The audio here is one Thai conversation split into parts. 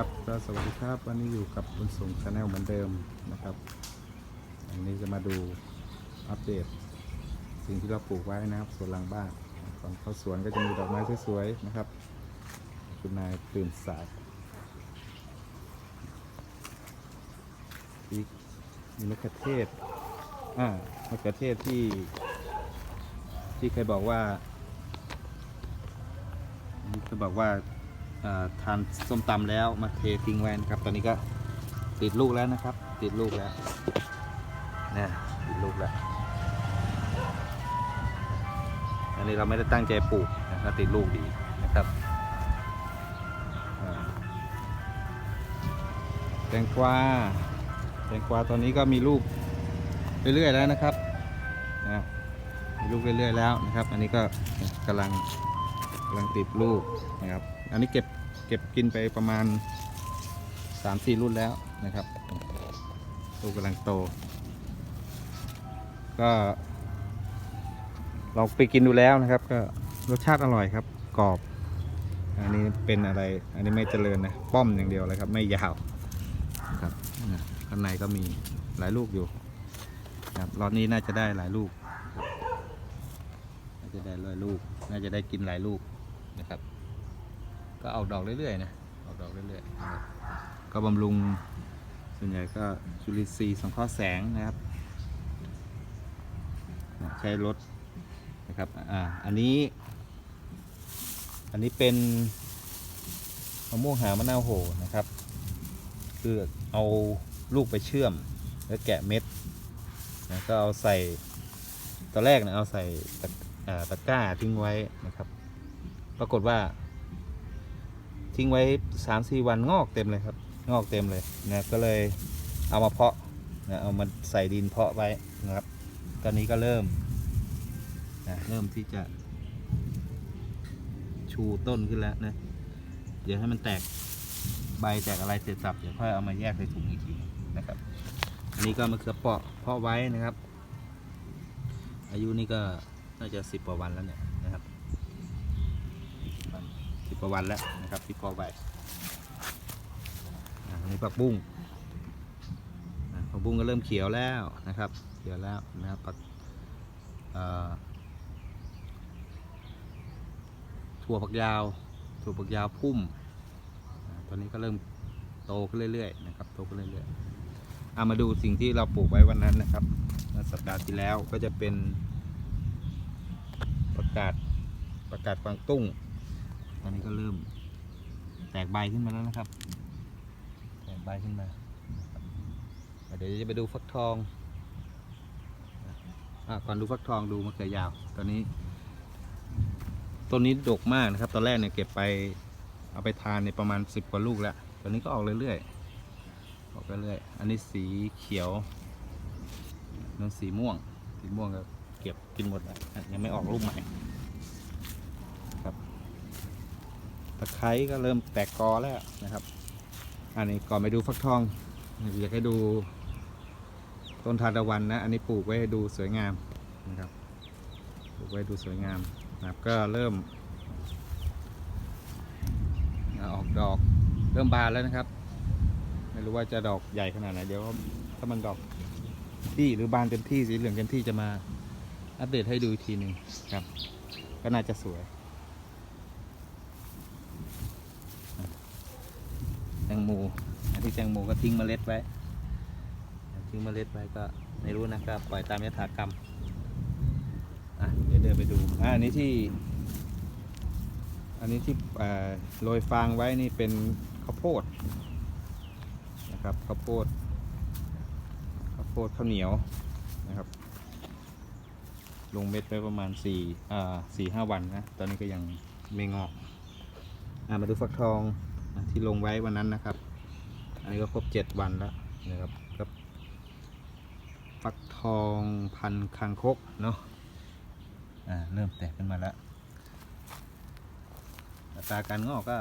ครับก็สวัสดีครับ วันนี้อยู่กับคุณส่งชาแนลเหมือนเดิมนะครับอันนี้จะมาดูอัปเดต สิ่งที่เราปลูกไว้นะครับสวนหลังบ้านก่อนเข้าสวนก็จะมีดอกไม้สวยๆนะครับ คุณนายตื่นสายอีกมีมะเขือเทศอ่ามะเขือเทศที่ ที่เคยบอกว่าเคยบอกว่า ทานส้มตำแล้วมาเททิ้งไว้นะครับ ตอนนี้ก็ติดลูกแล้วนะครับ ติดลูกแล้วนะติดลูกแล้ว อันนี้เราไม่ได้ตั้งใจปลูกนะครับติดลูกดีนะครับแตงกวาแตงกวาตอนนี้ก็มีลูกเรื่อยๆแล้วนะครับนะมีลูกเรื่อยๆแล้วนะครับ อันนี้ก็กำลังกำลังติดลูกนะครับ อันนี้เก็บเก็บกินไปประมาณ3-4รุ่นแล้วนะครับลูกกำลังโต ก็ลองไปกินดูแล้วนะครับ ก็รสชาติอร่อยครับกรอบ อันนี้เป็นอะไร อันนี้ไม่เจริญนะ ป้อมอย่างเดียวเลยครับ ไม่ยาวครับข้างในก็มีหลายลูกอยู่ครับรอบนี้น่าจะได้หลายลูก น่าจะได้หลายลูก น่าจะได้กินหลายลูกนะครับ ก็ออกดอกเรื่อยๆนะออกดอกเรื่อยๆก็บำรุงส่วนใหญ่ก็จุลินทรีย์สังเคราะห์แสงนะครับ ใช้รถนะครับอ่าอันนี้ อันนี้เป็นมะม่วงหามะนาวโหนะครับ คือเอาลูกไปเชื่อมแล้วแกะเม็ดนะก็เอาใส่ตอนแรกนะเอาใส่ตะอ่าตะกร้าทิ้งไว้นะครับ ปรากฏว่า ทิ้งไว้สามสี่วันงอกเต็มเลยครับ งอกเต็มเลยนะก็เลยเอามาเพาะนะเอามาใส่ดินเพาะไว้นะครับ ตอนนี้ก็เริ่มนะเริ่มที่จะ ชูต้นขึ้นแล้วนะ เดี๋ยวให้มันแตกใบแตกอะไรเสร็จสับเดี๋ยวค่อยเอามาแยกใส่ถุงอีกทีนะครับ อันนี้ก็มะเขือเปาะเพาะไว้นะครับ อายุนี่ก็น่าจะสิบกว่าวันแล้วเนี่ยนะครับ สิบกว่าวันแล้วนะครับที่พอใบอ่าอันนี้ผักบุ้งผักบุ้งก็เริ่มเขียวแล้วนะครับ เขียวแล้วนะครับผักถั่วผักยาว ถั่วผักยาวพุ่มตอนนี้ก็เริ่มโตขึ้นเรื่อยๆนะครับ โตขึ้นเรื่อยๆเอามาดูสิ่งที่เราปลูกไว้วันนั้นนะครับสัปดาห์ที่แล้วก็จะเป็นประกาศประกาศกวางตุ้ง ตอนนี้ก็เริ่ม แตกใบขึ้นมาแล้วนะครับ แตกใบขึ้นมา เดี๋ยวจะไปดูฟักทองอก่อนดูฟักทองดูมะเขือยาว ตอนนี้ ต้นนี้ดกมากนะครับ ตอนแรกเนี่ยเก็บไปเอาไปทานในประมาณสิบกว่าลูกแล้ว ตอนนี้ก็ออกเรื่อยๆ ออกเรื่อยๆ อันนี้สีเขียวนั่นสีม่วง สีม่วงก็เก็บกินหมดแล้วยังไม่ออกลูกใหม่ ตะไคร้ก็เริ่มแตกกอแล้วนะครับ อันนี้ก่อนไปดูฟักทองอยากให้ดูต้นทานตะวันนะ อันนี้ปลูกไว้ดูสวยงามนะครับ ปลูกไว้ดูสวยงามนะครับ ก็เริ่มอออกดอกเริ่มบานแล้วนะครับ ไม่รู้ว่าจะดอกใหญ่ขนาดไหนเดี๋ยวถ้ามันดอกที่หรือบานเต็มที่สีเหลืองเต็มที่จะมาอัปเดตให้ดูอีกทีหนึ่งครับ ก็น่าจะสวย แต งโมอันที่แตงโมก็ทิ้งเมล็ดไว้ ทิ้งเมล็ดไว้ก็ไม่รู้นะก็ปล่อยตามยถากรรมอะเดี๋ยวเดินไปดูอะอันนี้ที่ อันนี้ที่โรยฟางไว้นี่เป็นข้าวโพดนะครับข้าวโพดข้าวโพดข้าวเหนียวนะครับ ลงเม็ดไปประมาณสี่อ่าสี่ห้าวันนะ ตอนนี้ก็ยังไม่งอกอะมาดูฟักทอง ที่ลงไว้วันนั้นนะครับ อันนี้ก็ครบเจ็ดวันแล้วนะครับกับฟักทองพันคางคกเนาะอ่าเริ่มแตกขึ้นมาแล้วอัตราการงอกก็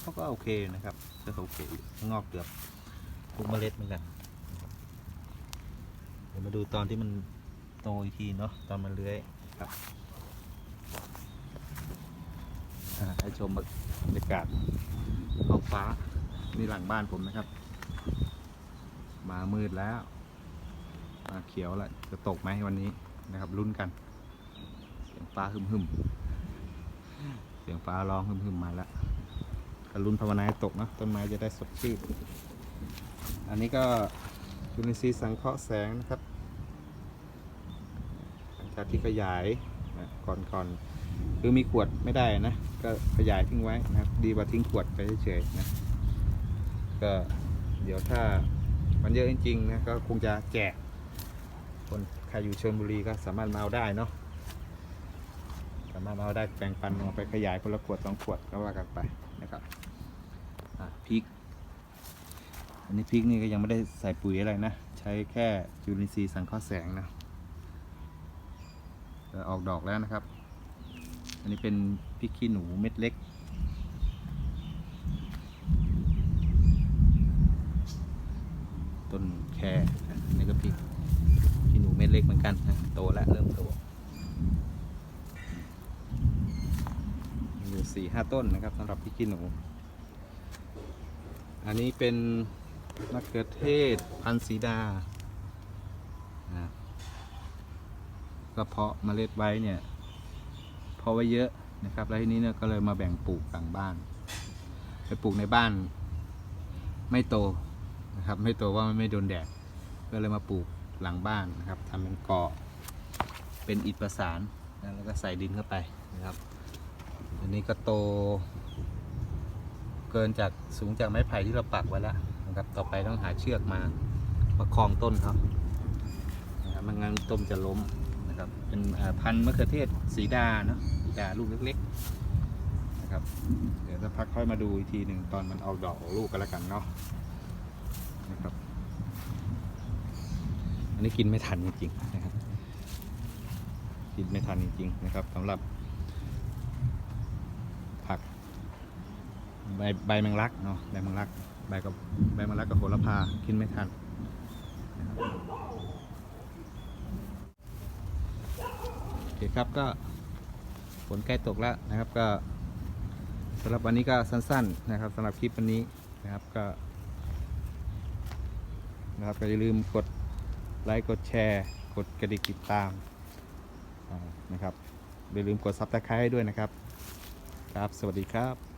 เขาก็โอเคนะครับก็โอเคงอกเกือบทุกเมล็ดเหมือนกันเดี๋ยวมาดูตอนที่มันโตอีกทีเนาะตอนมันเลื้อยครับอ่าให้ชมบรรยากาศ ท้องฟ้า นี่หลังบ้านผมนะครับ มามืดแล้ว มาเขียวแล้ว จะตกไหมวันนี้นะครับลุ้นกัน เสียงฟ้าหึมหึมเสียงฟ้าร้องหึมหึมมาแล้วก็ลุ้นภาวนาตกนะต้นไม้จะได้สดชื่นอันนี้ก็จุลินทรีย์สังเคราะห์แสงนะครับหลังจากที่ขยายนะก่อนก่อน คือมีขวดไม่ได้นะ ก็ขยายทิ้งไว้นะครับ ดีกว่าทิ้งขวดไปเฉยๆนะ ก็เดี๋ยวถ้ามันเยอะจริงๆนะก็คงจะแจก คนใครอยู่ชลบุรีก็สามารถมาเอาได้เนาะ สามารถมาเอาได้แบ่งปันเอาไปขยายคนละขวดสองขวดก็ว่ากันไปนะครับ อะพริก อันนี้พริกนี่ก็ยังไม่ได้ใส่ปุ๋ยอะไรนะ ใช้แค่จุลินทรีย์สังเคราะห์แสงนะออกดอกแล้วนะครับ อันนี้เป็นพริกขี้หนูเม็ดเล็ก ต้นแครนี่ก็พริกขี้หนูเม็ดเล็กเหมือนกันนะโตแล้วเริ่มโตอยู่สี่ห้าต้นนะครับสำหรับพริกขี้หนู อันนี้เป็นมะเขือเทศพันธุ์สีดานะก็เพาะเมล็ดไว้เนี่ยาะไว้เยอะนะครับแล้วทีนี้เนี่ยก็เลยมาแบ่งปลูกต่างบ้าน ไปปลูกในบ้าน ไม่โตนะครับ ไม่โตว่ามันไม่โดนแดดก็เลยมาปลูกหลังบ้านนะครับทำเป็นเกาะเป็นอิฐประสานนะแล้วก็ใส่ดินเข้าไปนะครับอันนี้ก็โต เกินจากสูงจากไม้ไผ่ที่เราปักไว้แล้วนะครับ ต่อไปต้องหาเชือกมาประคองต้นครับไม่งั้นต้นจะล้ม นะครับเป็นพันธุ์มะเขือเทศสีดาเนาะสีดาลูกเล็กๆนะครับเดี๋ยวจะพักค่อยมาดูอีกทีหนึ่งตอนมันออกดอกออกลูกกันแล้วกันเนาะนะครับอันนี้กินไม่ทันจริงๆนะครับ กินไม่ทันจริงๆนะครับสำหรับ ผักใบใบแมงลักเนาะใบแมงลักใบกับใบแมงลักกับโหระพากินไม่ทันนะครับโอเคครับก็ฝนใกล้ตกแล้วนะครับก็สำหรับวันนี้ก็สั้นๆนะครับสำหรับคลิปวันนี้นะครับก็นะครับก็อย่าลืมกดไลค์กดแชร์กดกระดิ่งติดตามนะครับอย่าลืมกดซับสไครต์ด้วยนะครับ ครับ สวัสดีครับ